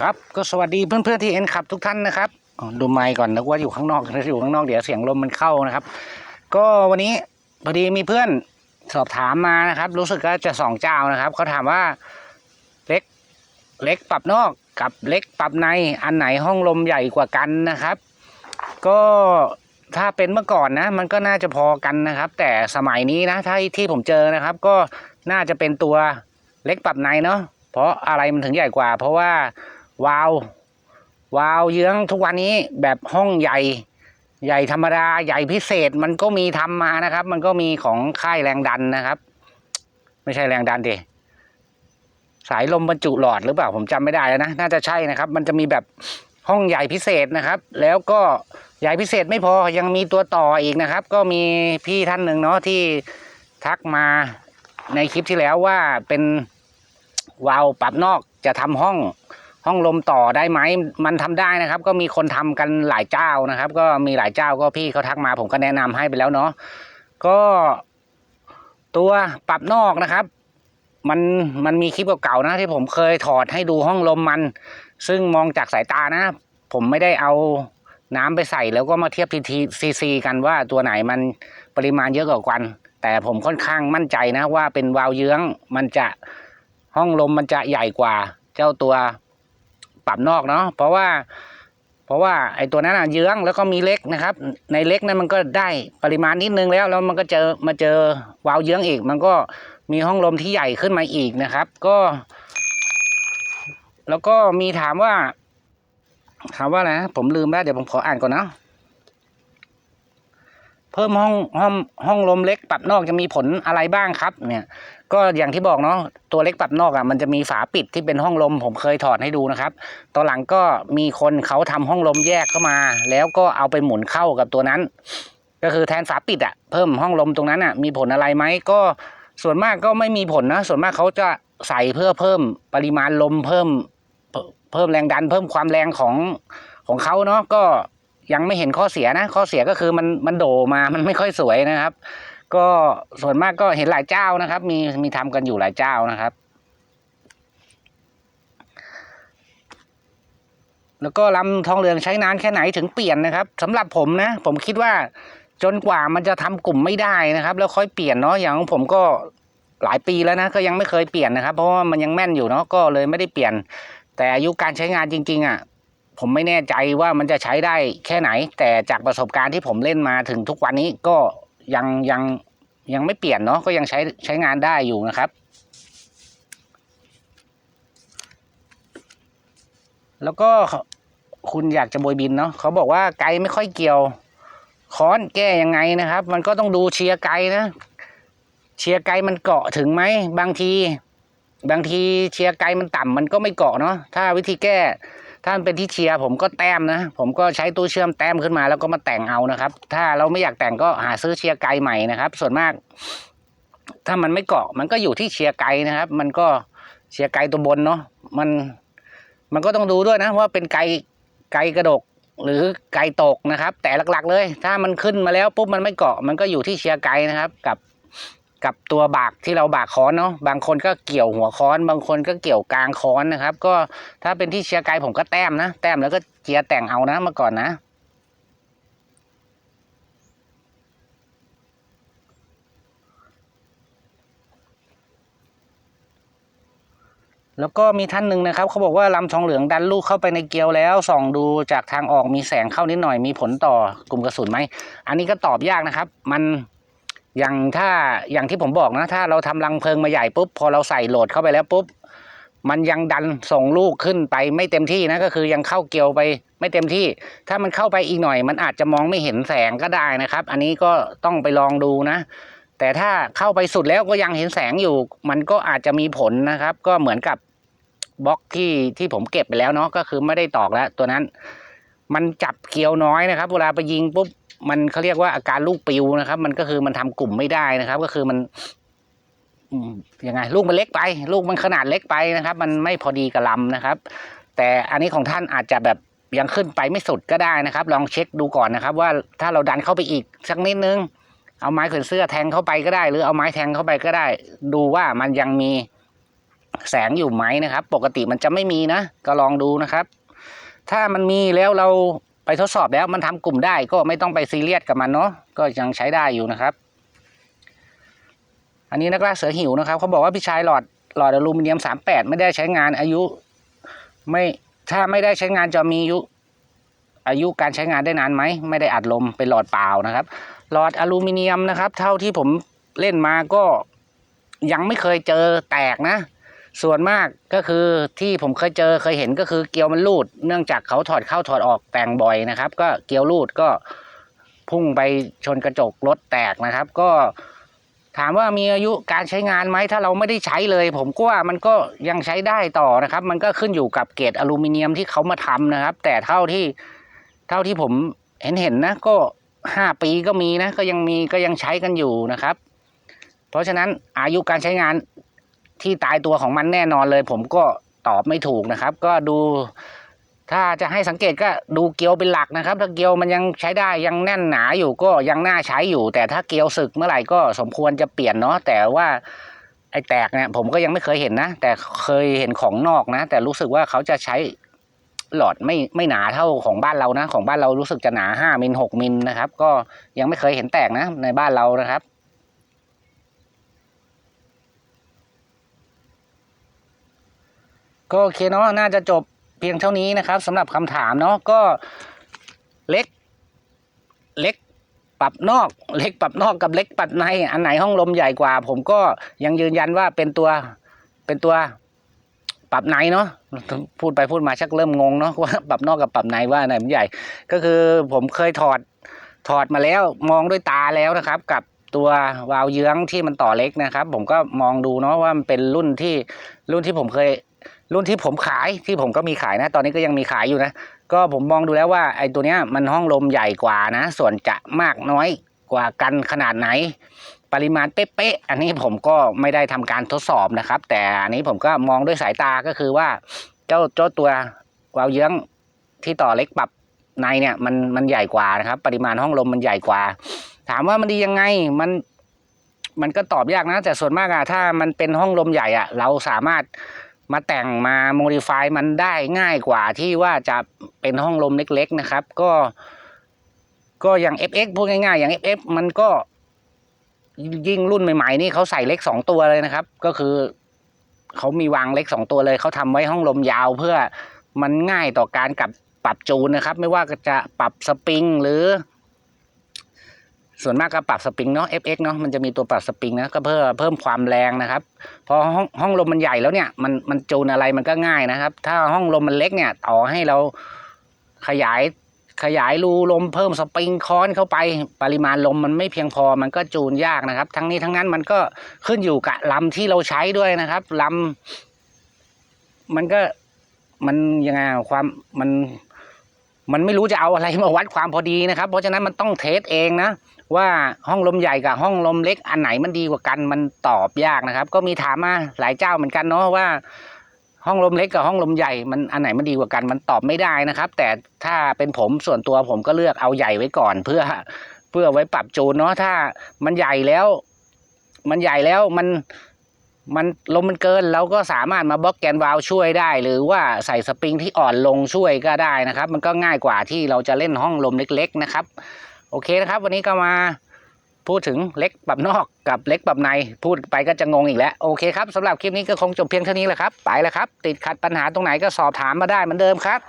ครับก็สวัสดีเพื่อนๆที่เอ็นขับทุกท่านนะครับดูไมค์ก่อนนึกว่าอยู่ข้างนอกถ้าอยู่ข้างนอกเดี๋ยวเสียงลมมันเข้านะครับ ก็วันนี้พอดีมีเพื่อนสอบถามมานะครับ รู้สึกว่าจะสองเจ้านะครับเขาถามว่าเล็กเล็กปรับนอกกับเล็กปรับในอันไหนห้องลมใหญ่กว่ากันนะครับ ก็ถ้าเป็นเมื่อก่อนนะ มันก็น่าจะพอกันนะครับ แต่สมัยนี้นะถ้าที่ผมเจอนะครับ ก็น่าจะเป็นตัวเล็กปรับในเนาะเพราะอะไรมันถึงใหญ่กว่า เพราะว่า วาว วาวเยื้องทุกวันนี้แบบห้องใหญ่ ใหญ่ธรรมดาใหญ่พิเศษมันก็มีทำมานะครับ มันก็มีของค่ายแรงดันนะครับ ไม่ใช่แรงดันดิสายลมบรรจุหลอดหรือเปล่าผมจำไม่ได้แล้วนะน่าจะใช่นะครับ มันจะมีแบบห้องใหญ่พิเศษนะครับ แล้วก็ใหญ่พิเศษไม่พอยังมีตัวต่ออีกนะครับ ก็มีพี่ท่านหนึ่งเนาะที่ทักมาในคลิปที่แล้วว่าเป็นวาล์วปรับนอกจะทำห้อง ห้องลมต่อได้ไหมมันทำได้นะครับ ก็มีคนทำกันหลายเจ้านะครับ ก็มีหลายเจ้าก็พี่เขาทักมา ผมก็แนะนำให้ไปแล้วเนาะก็ตัวปรับนอกนะครับ มันมันมีคลิปเก่าๆนะที่ผมเคยถอดให้ดูห้องลมมัน ซึ่งมองจากสายตานะ ผมไม่ได้เอาน้ำไปใส่แล้วก็มาเทียบทีทีซีซีกันว่าตัวไหนมันปริมาณเยอะกว่ากัน แต่ผมค่อนข้างมั่นใจนะว่าเป็นวาล์วเยื้องมันจะห้องลมมันจะใหญ่กว่า เจ้าตัว ปรับนอกเนาะเพราะว่า เพราะว่าไอ้ตัวนั้นอะเยื้องแล้วก็มีเล็กนะครับ ในเล็กนั้นมันก็ได้ปริมาณนิดนึงแล้วแล้วมันก็เจอมาเจอวาล์วเยื้องอีก มันก็มีห้องลมที่ใหญ่ขึ้นมาอีกนะครับ ก็ แล้วก็มีถามว่าถามว่าอะไรนะผมลืมแล้วเดี๋ยวผมขออ่านก่อนนะ เพิ่มห้องห้องห้องลมเล็กปรับนอกจะมีผลอะไรบ้างครับ เนี่ย ก็อย่างที่บอกเนาะตัวเล็กปรับนอกอะมันจะมีฝาปิดที่เป็นห้องลม ผมเคยถอดให้ดูนะครับตอนหลังก็มีคนเขาทำห้องลมแยกเข้ามา แล้วก็เอาไปหมุนเข้ากับตัวนั้น ก็คือแทนฝาปิดอะเพิ่มห้องลมตรงนั้นอะมีผลอะไรไหมก็ส่วนมากก็ไม่มีผลนะส่วนมากเขาจะใส่เพื่อเพิ่มปริมาณลมเพิ่ม เพิ่มแรงดัน เพิ่มความแรงของของเขาเนาะก็ ยังไม่เห็นข้อเสียนะ ข้อเสียก็คือมันมันโดมามันไม่ค่อยสวยนะครับ ก็ส่วนมากก็เห็นหลายเจ้านะครับ มีมีทำกันอยู่หลายเจ้านะครับ แล้วก็ลำทองเหลืองใช้นานแค่ไหนถึงเปลี่ยนนะครับสำหรับผมนะ ผมคิดว่าจนกว่ามันจะทำกลุ่มไม่ได้นะครับ แล้วค่อยเปลี่ยนเนาะอย่างของผมก็หลายปีแล้วนะก็ยังไม่เคยเปลี่ยนนะครับ เพราะว่ามันยังแม่นอยู่เนาะก็เลยไม่ได้เปลี่ยน แต่อายุการใช้งานจริง ๆอะ ผมไม่แน่ใจว่ามันจะใช้ได้แค่ไหน แต่จากประสบการณ์ที่ผมเล่นมาถึงทุกวันนี้ก็ยังยังยังไม่เปลี่ยนเนาะก็ยังใช้ใช้งานได้อยู่นะครับ แล้วก็คุณอยากจะโบยบินเนาะเขาบอกว่าไกลไม่ค่อยเกี่ยวค้อนแก้ยังไงนะครับ มันก็ต้องดูเชียร์ไกลนะ เชียร์ไกลมันเกาะถึงไหมบางที บางทีเชียร์ไกลมันต่ำมันก็ไม่เกาะเนาะถ้าวิธีแก้ ถ้ามันเป็นที่เชียร์ผมก็แต้มนะ ผมก็ใช้ตู้เชื่อมแต้มขึ้นมา แล้วก็มาแต่งเอานะครับ ถ้าเราไม่อยากแต่งก็หาซื้อเชียร์ไกลใหม่นะครับ ส่วนมาก ถ้ามันไม่เกาะ มันก็อยู่ที่เชียร์ไกลนะครับ มันก็เชียร์ไกลตัวบนเนาะมัน มันก็ต้องดูด้วยนะว่าเป็นไกลไกลกระดกหรือไกลตกนะครับ แต่หลักๆ เลย ถ้ามันขึ้นมาแล้วปุ๊บมันไม่เกาะ มันก็อยู่ที่เชียร์ไกลนะครับ กับ กับตัวบากที่เราบากค้อนเนาะบางคนก็เกี่ยวหัวค้อน บางคนก็เกี่ยวกลางค้อนนะครับ ก็ถ้าเป็นที่เชียร์ไกลผมก็แต้มนะ แต้มแล้วก็เจียแต่งเอานะเมื่อก่อนนะแล้วก็มีท่านหนึ่งนะครับเขาบอกว่าลำทองเหลืองดันลูกเข้าไปในเกลียวแล้วส่องดูจากทางออกมีแสงเข้านิดหน่อยมีผลต่อกลุ่มกระสุนไหมอันนี้ก็ตอบยากนะครับ มัน อย่างถ้าอย่างที่ผมบอกนะ ถ้าเราทำรังเพลิงมาใหญ่ปุ๊บพอเราใส่โหลดเข้าไปแล้วปุ๊บมันยังดันส่งลูกขึ้นไปไม่เต็มที่นะก็คือยังเข้าเกลียวไปไม่เต็มที่ ถ้ามันเข้าไปอีกหน่อย มันอาจจะมองไม่เห็นแสงก็ได้นะครับ อันนี้ก็ต้องไปลองดูนะ แต่ถ้าเข้าไปสุดแล้วก็ยังเห็นแสงอยู่ มันก็อาจจะมีผลนะครับ ก็เหมือนกับบล็อกที่ที่ผมเก็บไปแล้วเนาะก็คือไม่ได้ตอกแล้ว ตัวนั้น มันจับเกลียวน้อยนะครับ เวลาไปยิงปุ๊บ มันเขาเรียกว่าอาการลูกปิวนะครับ มันก็คือมันทำกลุ่มไม่ได้นะครับ ก็คือมันยังไง ลูกมันเล็กไป ลูกมันขนาดเล็กไปนะครับ มันไม่พอดีกับลำนะครับ แต่อันนี้ของท่านอาจจะแบบยังขึ้นไปไม่สุดก็ได้นะครับ ลองเช็คดูก่อนนะครับ ว่าถ้าเราดันเข้าไปอีกสักนิดนึงเอาไม้ขนเสื้อแทงเข้าไปก็ได้ หรือเอาไม้แทงเข้าไปก็ได้ ดูว่ามันยังมีแสงอยู่ไหมนะครับ ปกติมันจะไม่มีนะ ก็ลองดูนะครับ ถ้ามันมีแล้วเรา ไปทดสอบแล้วมันทำกลุ่มได้ก็ไม่ต้องไปซีเรียสกับมันเนาะก็ยังใช้ได้อยู่นะครับ อันนี้นักล่าเสือหิวนะครับเขาบอกว่าพี่ชายหลอดหลอดอลูมิเนียม 38 ไม่ได้ใช้งานอายุ ไม่ถ้าไม่ได้ใช้งานจะมีอายุ อายุการใช้งานได้นานไหมไม่ได้อัดลมเป็นหลอดเปล่านะครับ หลอดอลูมิเนียมนะครับ เท่าที่ผมเล่นมาก็ยังไม่เคยเจอแตกนะ ส่วนมากก็คือที่ผมเคยเจอเคยเห็นก็คือเกลียวมันรูด เนื่องจากเขาถอดเข้าถอดออกแต่งบ่อยนะครับ ก็เกลียวรูดก็พุ่งไปชนกระจกรถแตกนะครับ ก็ถามว่ามีอายุการใช้งานไหมถ้าเราไม่ได้ใช้เลย ผมก็ว่ามันก็ยังใช้ได้ต่อนะครับ มันก็ขึ้นอยู่กับเกรดอลูมิเนียมที่เขามาทำนะครับ แต่เท่าที่เท่าที่ผมเห็นเห็นนะก็ห้าปีก็มีนะก็ยังมีก็ยังใช้กันอยู่นะครับ เพราะฉะนั้นอายุการใช้งาน ที่ตายตัวของมันแน่นอนเลย ผมก็ตอบไม่ถูกนะครับ ก็ดู ถ้าจะให้สังเกตก็ดูเกลียวเป็นหลักนะครับ ถ้าเกลียวมันยังใช้ได้ยังแน่นหนาอยู่ก็ยังน่าใช้อยู่ แต่ถ้าเกลียวสึกเมื่อไหร่ก็สมควรจะเปลี่ยนเนาะแต่ว่าไอ้แตกเนี่ยผมก็ยังไม่เคยเห็นนะ แต่เคยเห็นของนอกนะ แต่รู้สึกว่าเขาจะใช้หลอดไม่ไม่หนาเท่าของบ้านเรานะ ของบ้านเรารู้สึกจะหนาห้ามิลหกมิลนะครับ ก็ยังไม่เคยเห็นแตกนะในบ้านเรานะครับ ก็โอเคเนาะน่าจะจบเพียงเท่านี้นะครับสำหรับคำถามเนาะก็เล็ก เล็กปรับนอกเล็กปรับนอกกับเล็กปรับใน อันไหนห้องลมใหญ่กว่า ผมก็ยังยืนยันว่าเป็นตัวเป็นตัวปรับในเนาะพูดไปพูดมาชักเริ่มงงเนาะว่าปรับนอกกับปรับในว่าอันไหนมันใหญ่ ก็คือผมเคยถอดถอดมาแล้วมองด้วยตาแล้วนะครับ กับตัววาล์วเยื้องที่มันต่อเล็กนะครับ ผมก็มองดูเนาะว่ามันเป็นรุ่นที่รุ่นที่ผมเคย รุ่นที่ผมขายที่ผมก็มีขายนะ ตอนนี้ก็ยังมีขายอยู่นะ ก็ผมมองดูแล้วว่าไอ้ตัวเนี้ยมันห้องลมใหญ่กว่านะ ส่วนจะมากน้อยกว่ากันขนาดไหน ปริมาณเป๊ะๆอันนี้ผมก็ไม่ได้ทำการทดสอบนะครับ แต่อันนี้ผมก็มองด้วยสายตาก็คือว่า เจ้าเจ้าตัววาล์วเยื้องที่ต่อเล็กปรับในเนี่ยมันมันใหญ่กว่านะครับ ปริมาณห้องลมมันใหญ่กว่า ถามว่ามันดียังไงมันมันก็ตอบยากนะ แต่ส่วนมากอะถ้ามันเป็นห้องลมใหญ่อะเราสามารถ มาแต่งมาโมดิฟายมันได้ง่ายกว่าที่ว่าจะเป็นห้องลมเล็กๆนะครับ ก็ ก็อย่าง FX พูดง่ายๆ อย่าง FF มันก็ยิ่งรุ่นใหม่ๆนี่เขาใส่เล็กสองตัวเลยนะครับ ก็คือเขามีวางเล็กสองตัวเลยเขาทำไว้ห้องลมยาวเพื่อมันง่ายต่อการกับปรับจูนนะครับ ไม่ว่าจะปรับสปริงหรือ ส่วนมากก็ปรับสปริงเนาะ FX เนาะมันจะมีตัวปรับสปริงนะก็เพื่อเพิ่มความแรงนะครับพอห้องห้องลมมันใหญ่แล้วเนี่ยมันมันจูนอะไรมันก็ง่ายนะครับ ถ้าห้องลมมันเล็กเนี่ยต่อให้เราขยายขยายรูลมเพิ่มสปริงค้อนเข้าไป ปริมาณลมมันไม่เพียงพอมันก็จูนยากนะครับ ทั้งนี้ทั้งนั้นมันก็ขึ้นอยู่กับลำที่เราใช้ด้วยนะครับลำมันก็มันยังไงความมันมันไม่รู้จะเอาอะไรมาวัดความพอดีนะครับ เพราะฉะนั้นมันต้องเทสเองนะ ว่าห้องลมใหญ่กับห้องลมเล็กอันไหนมันดีกว่ากันมันตอบยากนะครับ ก็มีถามมาหลายเจ้าเหมือนกันเนาะว่า ห้องลมเล็กกับห้องลมใหญ่มันอันไหนมันดีกว่ากันมันตอบไม่ได้นะครับ แต่ถ้าเป็นผมส่วนตัวผมก็เลือกเอาใหญ่ไว้ก่อน เพื่อเพื่อไว้ปรับจูนเนาะถ้ามันใหญ่แล้ว มันใหญ่แล้วมันมันลมมันเกินเราก็สามารถมาบล็อกแกนวาลวช่วยได้ หรือว่าใส่สปริงที่อ่อนลงช่วยก็ได้นะครับ มันก็ง่ายกว่าที่เราจะเล่นห้องลมเล็ก ๆ นะครับ โอเคนะครับ วันนี้ก็มาพูดถึงเล็กปรับนอกกับเล็กปรับใน พูดไปก็จะงงอีกแล้ว โอเคครับสำหรับคลิปนี้ก็คงจบเพียงเท่านี้แหละครับ ไปแล้วครับ ติดขัดปัญหาตรงไหนก็สอบถามมาได้เหมือนเดิมครับ